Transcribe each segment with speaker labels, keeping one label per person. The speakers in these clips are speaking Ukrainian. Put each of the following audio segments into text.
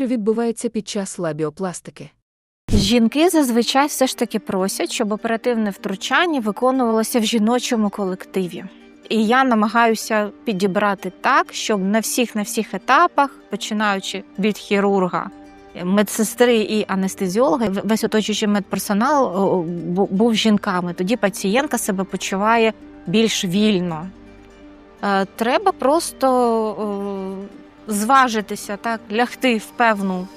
Speaker 1: що відбувається під час лабіопластики.
Speaker 2: Жінки зазвичай все ж таки просять, щоб оперативне втручання виконувалося в жіночому колективі. І я намагаюся підібрати так, щоб на всіх на всіх етапах, починаючи від хірурга, медсестри і анестезіолога, весь оточуючий медперсонал був жінками. Тоді пацієнтка себе почуває більш вільно. Е, Треба просто зважитися, так, лягти в певну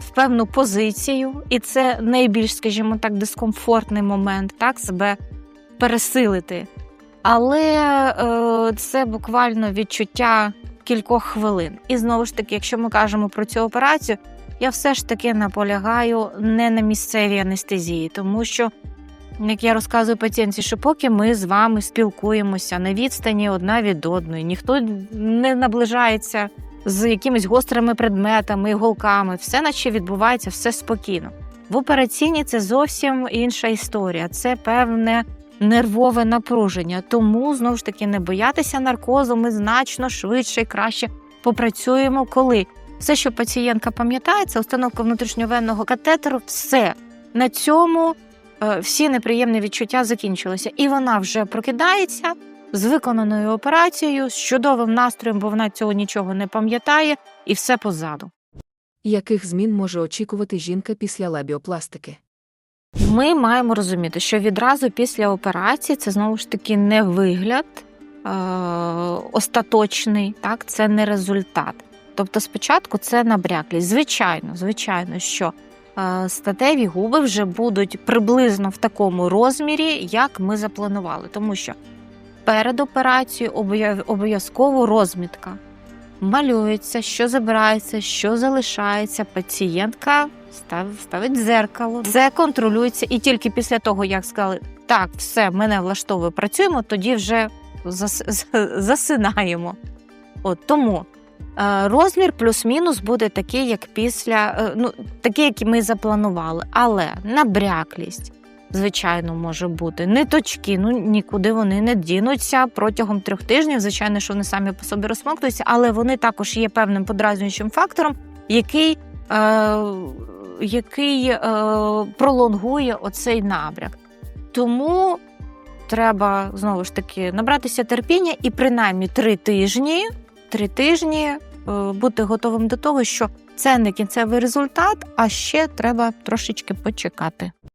Speaker 2: в певну позицію, і це найбільш, скажімо так, дискомфортний момент, так себе пересилити. Але е, це буквально відчуття кількох хвилин. І знову ж таки, якщо ми кажемо про цю операцію, я все ж таки наполягаю не на місцевій анестезії, тому що, як я розказую пацієнтці, що поки ми з вами спілкуємося на відстані одна від одної, ніхто не наближається з якимись гострими предметами, іголками, все наче відбувається, все спокійно. В операційній це зовсім інша історія. Це певне нервове напруження. Тому знову ж таки не боятися наркозу. Ми значно швидше і краще попрацюємо, коли все, що пацієнтка пам'ятає, це установка внутрішньовенного катетеру. Все на цьому е, всі неприємні відчуття закінчилися, і вона вже прокидається з виконаною операцією, з чудовим настроєм, бо вона цього нічого не пам'ятає, і все позаду.
Speaker 1: Яких змін може очікувати жінка після лабіопластики?
Speaker 2: Ми маємо розуміти, що відразу після операції це знову ж таки не вигляд е- остаточний, так, це не результат. Тобто, спочатку це набряклість. Звичайно, звичайно, що е, статеві губи вже будуть приблизно в такому розмірі, як ми запланували, тому що перед операцією обов'язково розмітка. Малюється, що забирається, що залишається. Пацієнтка ставить дзеркало. Це контролюється, і тільки після того, як сказали, так, все, мене влаштовує, працюємо, тоді вже засинаємо. От тому е, розмір плюс-мінус буде такий, як після, е, ну, такий, як ми запланували. Але набряклість, звичайно, може бути. Ниточки, ну нікуди вони не дінуться протягом трьох тижнів. Звичайно, що вони самі по собі розсмоктуються, але вони також є певним подразнюючим фактором, який, е, який е, пролонгує оцей набряк. Тому треба знову ж таки набратися терпіння і принаймні три тижні, три тижні е, бути готовим до того, що це не кінцевий результат, а ще треба трошечки почекати.